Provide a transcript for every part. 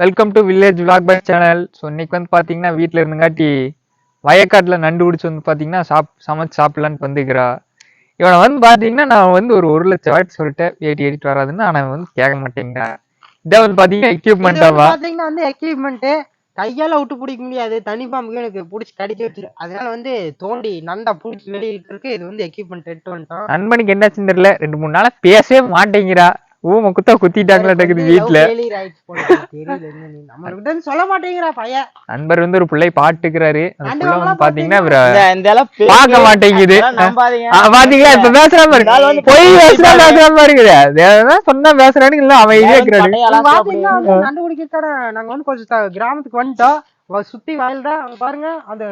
Welcome to village vlog by channel so இன்னைக்கு வந்து பார்த்தீங்கன்னா வீட்டில் இருந்துங்காட்டி வயக்காட்டில் நண்டு பிடிச்சி வந்து பார்த்தீங்கன்னா சாப் சமைச்சு சாப்பிடலான்னு வந்துக்கிறா இவனை வந்து பார்த்தீங்கன்னா நான் வந்து ஒரு ஒரு லட்சம் வாட்டி சொல்லிட்டேன் ஏட்டி ஏறிட்டு வராதுன்னு ஆனால் வந்து கேட்க மாட்டேங்கிறான் இதை வந்து பார்த்தீங்கன்னா எக்யூப்மெண்ட்டாவா பாத்தீங்கன்னா வந்து எக்யூப்மெண்ட் கையால விட்டு பிடிக்க முடியாது. தனி பாம்புக்கு எனக்கு பிடிச்சி கடிக்க வச்சிரு அதனால வந்து தோண்டி நண்டா பிடிச்சி வெளியே இருக்கு. இது வந்து எக்யூப்மெண்ட் எடுத்து வந்துட்டோம். நண்பனுக்கு என்னாச்சுன்னு தெரியல. ரெண்டு மூணு நாளா பேசவே மாட்டேங்கிறா. ஊம குத்தா குத்திட்டாங்களா டக்குது வீட்டுல சொல்ல மாட்டேங்கிறா பையன். நண்பர் வந்து ஒரு பிள்ளை பாட்டுக்கிறாரு அந்த நண்டு பிள்ளை வந்து வாங்கலாம் பாத்தீங்கன்னா. பார்க்க மாட்டேங்குது. பாத்தீங்களா? இப்ப பேசுற வந்து பொய் பேசுறா பேசுற மாதிரி இருக்குது அதான் சொன்னா பேசுறான்னு இல்ல யாரும் இருக்கிறாரு. பிடிக்கிறக்கான நாங்க வந்து கொஞ்சம் கிராமத்துக்கு வந்துட்டோம். வ- சுத்தி வயல் தான் அங்க பாருங்க. அந்த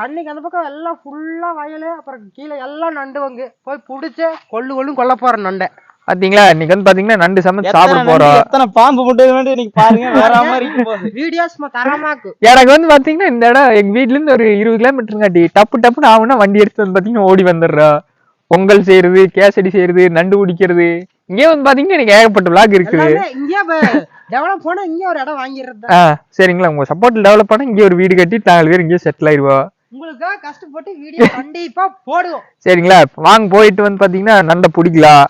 தண்ணிக்கு அந்த பக்கம் எல்லாம் ஃபுல்லா வயல். அப்புறம் கீழே எல்லாம் நண்டு வாங்க. போய் புடிச்சு கொள்ளு கொள்ளும் கொல்ல போற நண்டை. பாத்தீங்களா? இன்னைக்கு வந்து பாத்தீங்கன்னா நண்டு சமைச்சு சாப்பிட போறோம். எத்தனை பாம்பு முட்டை வேண்டிய இன்னைக்கு பாருங்க வேற மாதிரி இருக்கும் போது. வீடியோஸ் தரமாக்கு. எனக்கு வந்து பாத்தீங்கன்னா இந்த இடம் எங்க வீட்ல இருந்து ஒரு இருபது கிலோமீட்டருங்காட்டி டப்பு டப்புன்னு ஆகுனா வண்டி எடுத்து வந்து பாத்தீங்கன்னா ஓடி வந்துடுறா பொங்கல் செய்யறது கேசடி செய்யறது நண்டு பிடிக்கிறது இங்கே வந்து பாத்தீங்கன்னா எனக்கு ஏகப்பட்ட விளாக் இருக்குது டெவலப் போனா இங்கே ஒரு இடம் வாங்கிடுறது ஆ சரிங்களா. உங்க சப்போர்ட்ல டெவலப் பண்ணா இங்கே ஒரு வீடு கட்டி நாலு பேர் இங்கே செட்டில் ஆயிடுவா உங்களுக்காக கஷ்டப்பட்டு வீடியோ கண்டிப்பா போடுவோம். சரிங்களா. வாங்க போயிட்டு வந்து பாத்தீங்கன்னா நண்டை பிடிக்கலாம்.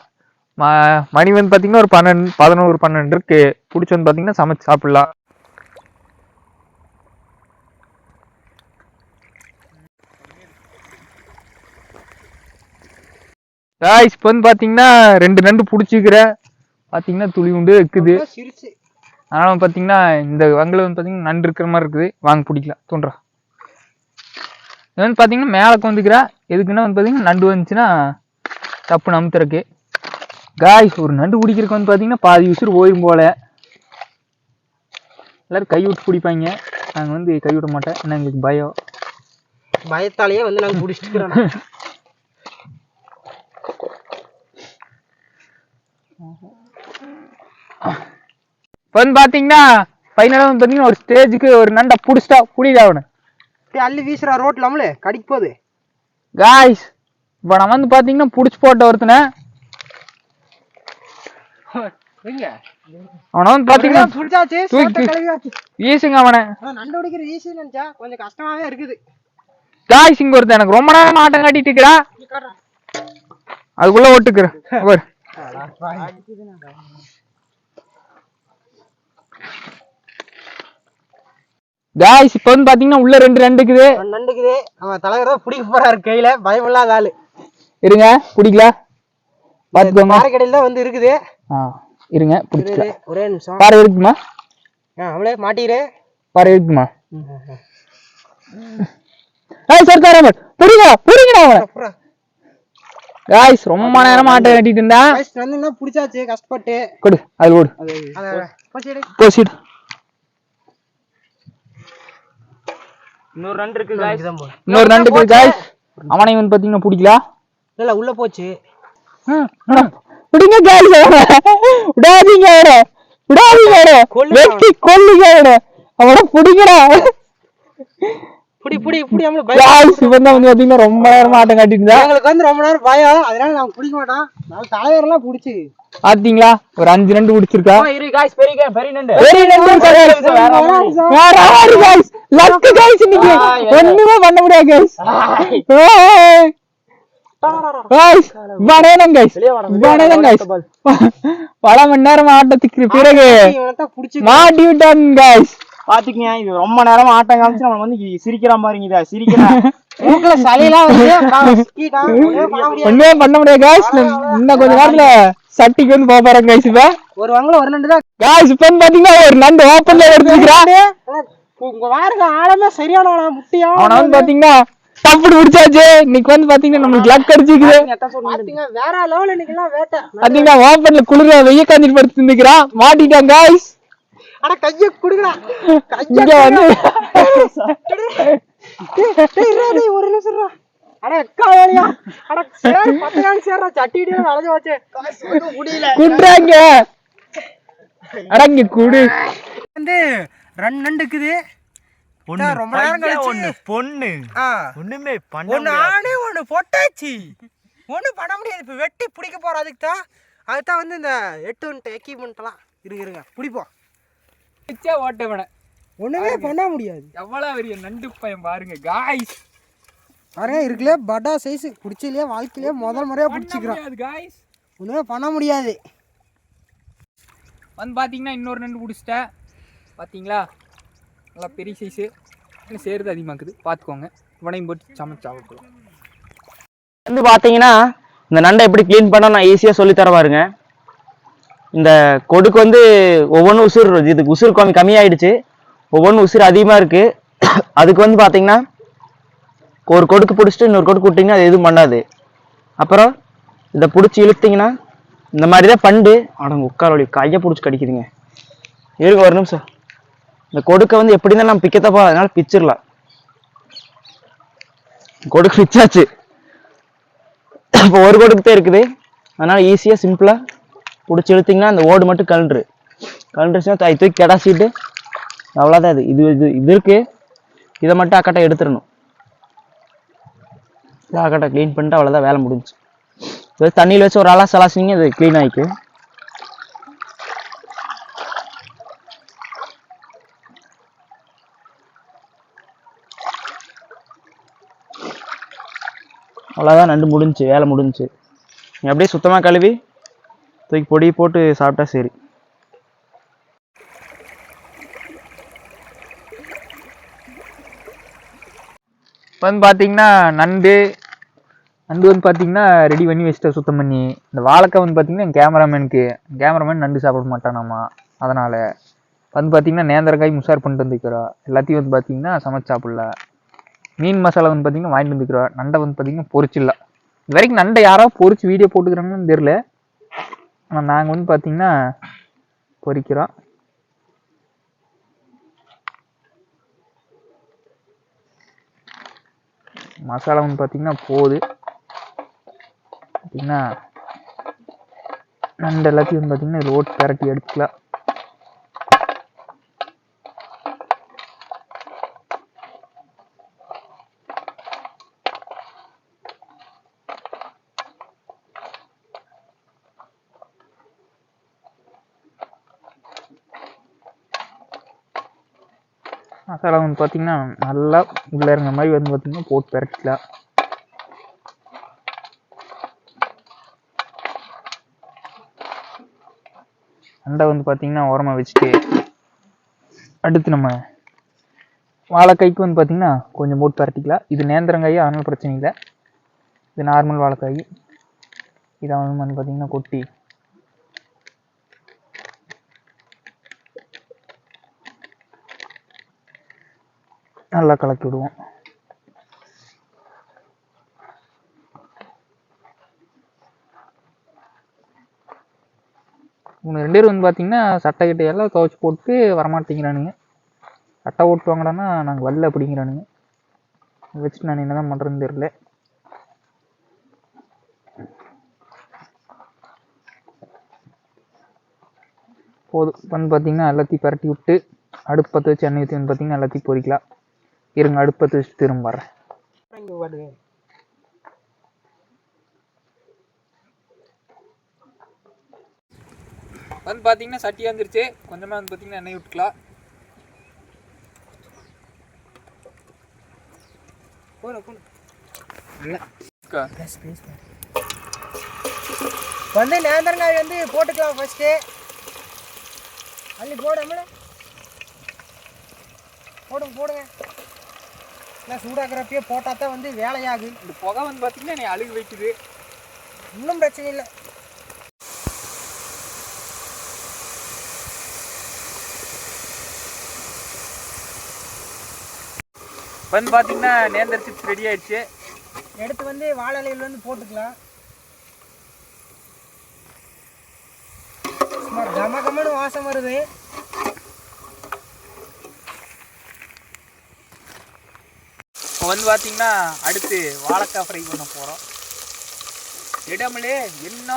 ம- மணி வந்து பாத்தீங்கன்னா ஒரு பன்னெண்டு பதினோரு பன்னெண்டு இருக்கு. பிடிச்சி வந்து பாத்தீங்கன்னா சமைச்சு சாப்பிடலாம். காய்ஸ் இப்போ வந்து பாத்தீங்கன்னா ரெண்டு நண்டு பிடிச்சிக்கிறேன் பாத்தீங்கன்னா துளி உண்டு இருக்குது. வந்து பாத்தீங்கன்னா இந்த வங்கில் வந்து பாத்தீங்கன்னா நண்டு இருக்கிற மாதிரி இருக்குது. வாங்க பிடிக்கலாம். தோன்றா. இது வந்து பாத்தீங்கன்னா மேலே வந்துக்கிறா எதுக்குன்னா வந்து பாத்தீங்கன்னா நண்டு வந்துச்சுன்னா தப்பு நமுத்துறக்கு காய்ஸ் ஒரு நண்டு பிடிக்கிறதுக்கு வந்து பாத்தீங்கன்னா பாதி உசுறு போயிடும் போல. எல்லாரும் கை விட்டு பிடிப்பாங்க நாங்கள் வந்து கை விட மாட்டேன் ஏன்னா எங்களுக்கு பயம். பயத்தாலேயே வந்து நாங்க பிடிச்சிட்டு இப்போ வந்து பாத்தீங்கன்னா ஃபைனலாக வந்து பாத்தீங்கன்னா ஒரு ஸ்டேஜுக்கு ஒரு நண்டை பிடிச்சிட்டா புடிடா அவனை. அள்ளி வீசுறா ரோட்ல நம்மளு கடிக்க போகுது. காய்ஸ் இப்போ நான் வந்து பாத்தீங்கன்னா பிடிச்சி போட்ட ஒருத்தனை எங்க அவனை வந்து பாத்தீங்கன்னா புடிச்சாச்சு தூக்கி- சோத்த கழுவியாச்சு. வீசுங்க அவனை. ஈஸி நினைச்சா கொஞ்சம் கஷ்டமாவே இருக்குது. காய்ஸ் இங்க ஒருத்தன் எனக்கு ரொம்ப நேரம் ஆட்டம் காட்டிட்டு இருக்கிறா அதுக்குள்ள ஓட்டுக்கிறேன் அவர். காய்ஸ் இப்போ வந்து பாத்தீங்கன்னா உள்ள ரெண்டு ரெண்டு இருக்குது அவன் தலைவர் தான் பிடிக்க போறாரு கையில. பயம் இல்லாத ஆளு. இருங்க பிடிக்கல. பாத்துக்கோங்க. மாரக்கடையில தான் வந்து இருக்குது. ஆ இருங்க பிடிச்சிக்கலாம். ஒரே நிமிஷம். பாறை இருக்குமா ஆ, அவளே மாட்டிரு பாறை இருக்குமா ஏய் சார் தரேன் புடிங்க புடிங்கடா அவனை. காய்ஸ் ரொம்ப நேரமா ஆட்டம் கட்டிட்டு இருந்தா? வந்து என்ன பிடிச்சாச்சு கஷ்டப்பட்டு. கொடு அது ஓடு. அத போச்சு எடு. ப்ரொசீட் இன்னொரு ரெண்டு இருக்கு guys. இன்னொரு நண்டு போய் காய்ஸ் அவனை வந்து பாத்தீங்கன்னா பிடிக்கலாம் இல்ல உள்ள போச்சு. விடுங்க காய்ஸ் அவனை விடாதீங்க அவனை விடாதீங்க அவனை வெட்டி கொல்லுங்க அவனை அவனை பிடிக்கிறா புடி புடி புடி நம்மள பயம் காய்ஸ் இவன் தான் வந்து பாத்தீங்கன்னா ரொம்ப நேரமா ஆட்டம் காட்டிட்டு இருந்தா எங்களுக்கு வந்து ரொம்ப நேரம் பயம் அதனால நாங்க பிடிக்க மாட்டோம் நாங்க தலைவர் எல்லாம் பிடிச்சி பாத்தீங்களா ஒரு அஞ்சு நண்டு பிடிச்சிருக்கா இரு பெரிய பெரிய நண்டு. நண்டு. வேற ஆறு இன்னைக்கு. ஒண்ணுமே பண்ண முடியாது guys. பல மணி நேரம் ஆட்டத்துக்கு பிறகு இவனைத்தான் பிடிச்சி மாட்டி விட்டான் guys. பாத்துக்கங்க இது ரொம்ப நேரமா ஆட்டம் காமிச்சு நம்ம வந்து சிரிக்கிறான் பாருங்க இத சிரிக்கிறான் ஒண்ணுமே பண்ண முடியாது. guys. இன்னும் கொஞ்ச நேரத்துல சட்டிக்கு வந்து போறேன் இப்ப. ஒரு வங்கல ஒரு நண்டு தான். இப்ப வந்து பாத்தீங்கன்னா ஒரு நண்டு ஓப்பன்ல எடுத்துக்கிறான் உங்க வாருங்க ஆழமே சரியான முட்டியா? அவனை வந்து பாத்தீங்கன்னா தப்பு பிடிச்சாச்சு இன்னைக்கு வந்து பாத்தீங்கன்னா நம்மளுக்கு லக் அடிச்சுக்குது பாத்தீங்க வேற லெவல் இன்னைக்கு வேட்டை. பாத்தீங்கன்னா ஓப்பன்ல குளிர வெய்ய காஞ்சிட்டு படுத்து இருந்துக்கிறான் மாட்டிட்டான் guys. அட கைய குடுங்கடா கைய இங்க வந்து. ஒரு நிமிஷம். அட எக்கா வேலையா? அட சரி பத்து நாள் சேர்றா சட்டி இடி அலைஞ்சு வச்சு முடியல. குடுறாங்க. அடங்க குடு. வந்து ரன் நண்டுக்குது. ரொம்ப நேரம் கழிச்சு. ஒண்ணு பொண்ணு. ஆ. ஒண்ணுமே பண்ண ஒன்னு ஆணு ஒன்னு பொட்டாச்சு. ஒன்றும் பண்ண முடியாது. இப்போ வெட்டி பிடிக்க போறோம். அதுக்கு தான் அதுக்கு தான் வந்து இந்த எட்டு எக்யூப்மெண்ட்லாம் இருங்க இருங்க பிடிப்போம். வச்சா ஓட்டவன. ஒண்ணுமே பண்ண முடியாது. எவ்வளவு பெரிய நண்டு பையன் பாருங்க காய்ஸ் பாருங்க இருக்குல்ல பட்டா சைஸ் பிடிச்சிலையே வாழ்க்கையிலே முதல் முறையா பிடிச்சிக்கிறோம். காய்ஸ் ஒண்ணுமே பண்ண முடியாது. வந்து பார்த்தீங்கன்னா இன்னொரு நண்டு பிடிச்சிட்டேன் பார்த்தீங்களா நல்லா பெரிய சைஸு இன்னும் சேருது அதிகமாக்குது. பார்த்துக்கோங்க. இவனையும் போட்டு சமைச்சு வந்து பார்த்தீங்கன்னா இந்த நண்டை எப்படி க்ளீன் பண்ணால் நான் ஈஸியாக சொல்லி பாருங்க. இந்த கொடுக்கு வந்து ஒவ்வொன்றும் உசுர் இதுக்கு உசுர் கம்மி கம்மியாயிடுச்சு. ஒவ்வொன்றும் உசுர் அதிகமாக இருக்குது அதுக்கு வந்து பார்த்தீங்கன்னா ஒரு கொடுக்கு பிடிச்சிட்டு இன்னொரு கொடுக்கு விட்டிங்கன்னா அது எதுவும் பண்ணாது. அப்புறம் இதை பிடிச்சி இழுத்தீங்கன்னா இந்த மாதிரி தான் பண்டு ஆனால் உட்காரோடைய கையை பிடிச்சி கடிக்குதுங்க. இருங்க ஒரு நிமிஷம். இந்த கொடுக்க வந்து எப்படி இருந்தாலும் நம்ம பிக்கத்தப்போ அதனால பிச்சிடலாம் கொடுக்கு பிச்சாச்சு இப்போ ஒரு கொடுக்கு தான் இருக்குது. அதனால ஈஸியாக சிம்பிளாக பிடிச்சி இழுத்தீங்கன்னா அந்த ஓடு மட்டும் கழன்று. கழண்டுச்சுன்னா தை தூக்கி கிடாசிட்டு அவ்வளோதான் இது. இது இது இது இருக்கு. இதை மட்டும் அக்கட்டை எடுத்துடணும். இதை அக்கட்டை க்ளீன் பண்ணிட்டு அவ்வளோதான் வேலை முடிஞ்சுச்சு. இது தண்ணியில் வச்சு ஒரு ஆளாக சலாசிங்க அது க்ளீன் ஆகிக்கும் அவ்வளோதான் நண்டு முடிஞ்சுச்சு வேலை முடிஞ்சு நீ அப்படியே சுத்தமாக கழுவி தூக்கி பொடி போட்டு சாப்பிட்டா சரி. இப்போ வந்து பார்த்தீங்கன்னா நண்டு நண்டு வந்து பார்த்தீங்கன்னா ரெடி பண்ணி வச்சுட்டு சுத்தம் பண்ணி இந்த வாழைக்காய் வந்து பார்த்தீங்கன்னா என் கேமராமேனுக்கு கேமராமேன் நண்டு சாப்பிட மாட்டானாமா அதனால். வந்து பார்த்தீங்கன்னா நேந்திரக்காய் முசார் பண்ணிட்டு வந்துக்கிறோம் எல்லாத்தையும் வந்து பார்த்தீங்கன்னா சமைச்சு சாப்பிடல. மீன் மசாலா வந்து பார்த்தீங்கன்னா வாங்கிட்டு வந்துக்கிறோம் நண்டை வந்து பார்த்தீங்கன்னா பொரிச்சிடல இது வரைக்கும் நண்டை யாரோ பொரிச்சு வீடியோ போட்டுக்கிறாங்கன்னு தெரில ஆனால் நாங்கள் வந்து பார்த்தீங்கன்னா பொரிக்கிறோம். மசாலா வந்து பார்த்தீங்கன்னா போகுது பார்த்தீங்கன்னா நண்டு எல்லாத்தையும் வந்து பார்த்தீங்கன்னா ரோட் ஓட்டு பரட்டி எடுத்துக்கலாம். மசாலா வந்து பார்த்தீங்கன்னா நல்லா உள்ளே இறங்குற மாதிரி வந்து பார்த்தீங்கன்னா போட்டு பரட்டிக்கலாம். அண்டை வந்து பார்த்தீங்கன்னா உரமாக வச்சுட்டு அடுத்து நம்ம வாழைக்காய்க்கு வந்து பார்த்தீங்கன்னா கொஞ்சம் போட்டு பரட்டிக்கலாம். இது நேந்திரங்காய் அதனால் பிரச்சனை இல்லை. இது நார்மல் வாழைக்காய். இதை வந்து வந்து பார்த்தீங்கன்னா கொட்டி நல்லா கலக்கி விடுவோம். இவங்க ரெண்டு பேரும் வந்து பார்த்தீங்கன்னா சட்டை கிட்ட எல்லாம் துவைச்சி போட்டு வரமாட்டேங்கிறானுங்க. சட்டை ஓட்டு வாங்கடான்னா நாங்கள் வரல அப்படிங்கிறானுங்க. வச்சுட்டு நான் என்ன தான் பண்ணுறேன்னு தெரில போதும். வந்து பார்த்தீங்கன்னா எல்லாத்தையும் பரட்டி விட்டு அடுப்பு பற்ற வச்சு எண்ணெய் ஊற்றி வந்து பார்த்தீங்கன்னா எல்லாத்தையும் பொறிக்கலாம் இருங்க அடுப்பு பற்ற வச்சுட்டு திரும்ப வரேன் வந்து பார்த்தீங்கன்னா சட்டி வந்துருச்சு. கொஞ்சமாக வந்து பார்த்தீங்கன்னா எண்ணெய் விட்டுக்கலாம் வந்து நேந்திரங்காய் வந்து போட்டுக்கலாம் ஃபர்ஸ்ட்டு அள்ளி போடாமல போடுங்க போடுங்க. நான் சூடாக்குறப்பயே போட்டால் தான் வந்து வேலையாகு. இந்த புகை வந்து பார்த்தீங்கன்னா என்னை அழுகு வைக்குது. இன்னும் பிரச்சனை இல்லை. வந்து பார்த்தீங்கன்னா நேந்தர் சிப்ஸ் ரெடி ஆயிடுச்சு. எடுத்து வந்து வாழை இலையில வந்து போட்டுக்கலாம். சும்மா கம கமன்னு வாசம் வருது. இப்போ வந்து பார்த்தீங்கன்னா அடுத்து வாழைக்காய் ஃப்ரை பண்ண போகிறோம் இடமிலே என்ன?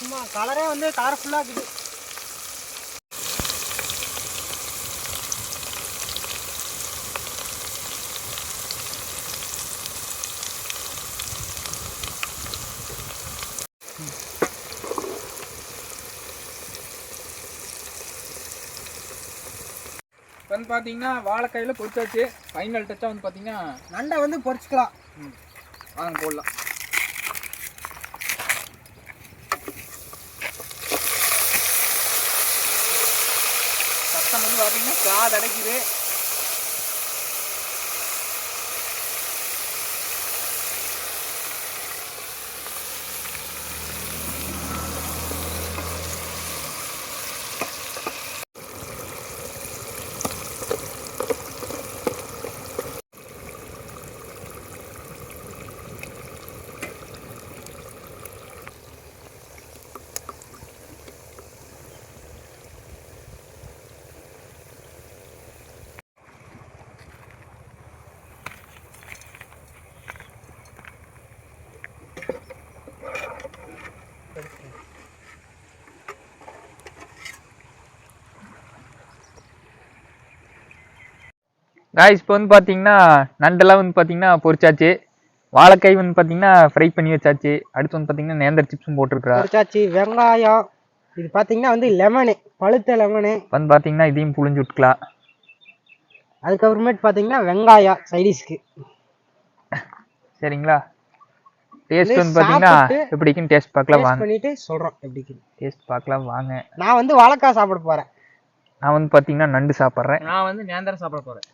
சும்மா கலரே வந்து கலர்ஃபுல்லாக இருக்குது. வந்து பார்த்தீங்கன்னா வாழைக்காயில் பொரிச்சாச்சு. ஃபைனல் டச்சாக வந்து பார்த்தீங்கன்னா நண்டை வந்து பொரிச்சுக்கலாம். வாங்க போடலாம். சத்தம் வந்து பார்த்தீங்கன்னா காது அடைக்குது காய்ஸ் இப்போ வந்து பார்த்தீங்கன்னா நண்டெல்லாம் வந்து பார்த்தீங்கன்னா பொரிச்சாச்சு. வாழைக்காய் வந்து பார்த்தீங்கன்னா ஃப்ரை பண்ணி வச்சாச்சு. அடுத்து வந்து பார்த்தீங்கன்னா நேந்தர் சிப்ஸும் போட்டிருக்கிறா பொரிச்சாச்சு வெங்காயம் இது பார்த்தீங்கன்னா வந்து லெமனு பழுத்த லெமனு வந்து பார்த்தீங்கன்னா இதையும் புழிஞ்சு விட்டுக்கலாம். அதுக்கப்புறமேட்டு பார்த்தீங்கன்னா வெங்காயம் சைடிஷ்க்கு. சரிங்களா? டேஸ்ட் வந்து பார்த்தீங்கன்னா எப்படிக்குன்னு டேஸ்ட் பார்க்கலாம் வாங்க. பண்ணிட்டு சொல்கிறோம் எப்படிக்கு டேஸ்ட் பார்க்கலாம் வாங்க. நான் வந்து வாழைக்காய் சாப்பிட போகிறேன் நான் வந்து பார்த்தீங்கன்னா நண்டு சாப்பிட்றேன். நான் வந்து நேந்திரம் சாப்பிட போறேன்.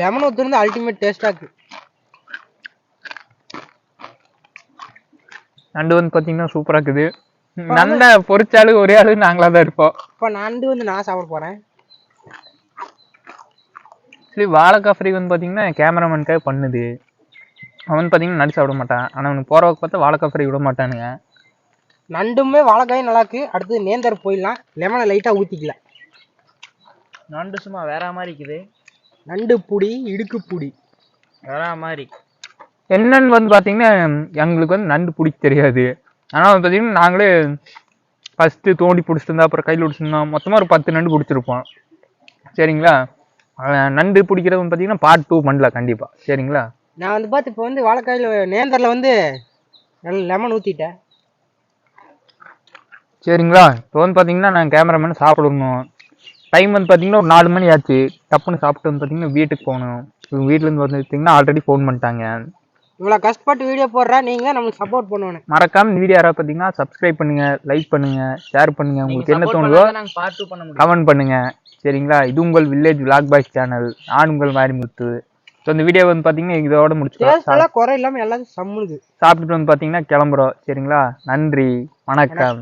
லெமன் ஊற்றுருந்து அல்டிமேட் டேஸ்ட்டாக இருக்கு. நண்டு வந்து பார்த்தீங்கன்னா சூப்பராக இருக்குது. நண்டை பொரிச்சாலும் ஒரே ஆளு நாங்களாக தான் இருப்போம். இப்போ நண்டு வந்து நான் சாப்பிட போகிறேன் ஆக்சுவலி வாழைக்காய் ஃப்ரை வந்து பார்த்தீங்கன்னா கேமராமேனுக்காக பண்ணுது. அவன் வந்து பார்த்தீங்கன்னா நடு சாப்பிட மாட்டான். ஆனால் அவனுக்கு போகிறவங்க பார்த்தா வாழைக்காய் ஃப்ரை விட மாட்டானுங்க. நண்டுமே வாழைக்காயும் நல்லா இருக்கு. அடுத்து நேந்தர் போயிடலாம். லெமனை லைட்டாக ஊற்றிக்கலாம் நண்டு சும்மா வேற மாதிரி இருக்குது. நண்டு புடி இடுக்கு புடி. வேற மாதிரி. என்னன்னு வந்து பார்த்தீங்கன்னா எங்களுக்கு வந்து நண்டு பிடிக்க தெரியாது. ஆனால் வந்து பார்த்தீங்கன்னா நாங்களே ஃபஸ்ட்டு தோண்டி பிடிச்சிருந்தா அப்புறம் கையில் பிடிச்சிருந்தோம் மொத்தமாக ஒரு பத்து நண்டு பிடிச்சிருப்போம். சரிங்களா? நண்டு பிடிக்கிறது வந்து பார்த்தீங்கன்னா பார்ட் டூ பண்ணல கண்டிப்பாக சரிங்களா? நான் வந்து பார்த்து இப்போ வந்து வாழைக்காயில் நேந்தரில் வந்து லெமன் ஊற்றிட்டேன் சரிங்களா? இப்போ வந்து பார்த்தீங்கன்னா நான் கேமராமேன் சாப்பிடணும். டைம் வந்து பார்த்தீங்கன்னா ஒரு நாலு மணி ஆச்சு. டப்புன்னு சாப்பிட்டு வந்து பார்த்தீங்கன்னா வீட்டுக்கு போகணும். இவங்க வீட்டிலேருந்து வந்து பார்த்தீங்கன்னா ஆல்ரெடி ஃபோன் பண்ணிட்டாங்க. இவ்வளோ கஷ்டப்பட்டு வீடியோ போடுறேன் நீங்கள் நம்மளுக்கு சப்போர்ட் பண்ணணும் மறக்காம இந்த வீடியோ யாராவது பார்த்தீங்கன்னா சப்ஸ்கிரைப் பண்ணுங்க லைக் பண்ணுங்க ஷேர் பண்ணுங்க. உங்களுக்கு என்ன தோணுதோ கமெண்ட் பண்ணுங்க. சரிங்களா? இது உங்கள் வில்லேஜ் விலாக் பாய்ஸ் சேனல் நான் உங்கள் மாரிமுத்து ஸோ இந்த வீடியோ வந்து பார்த்தீங்கன்னா இதோட முடிச்சுக்கலாம். குறை இல்லாமல் எல்லாத்தையும் சம்முனுது. சாப்பிட்டுட்டு வந்து பார்த்தீங்கன்னா கிளம்புறோம். சரிங்களா? நன்றி. வணக்கம்.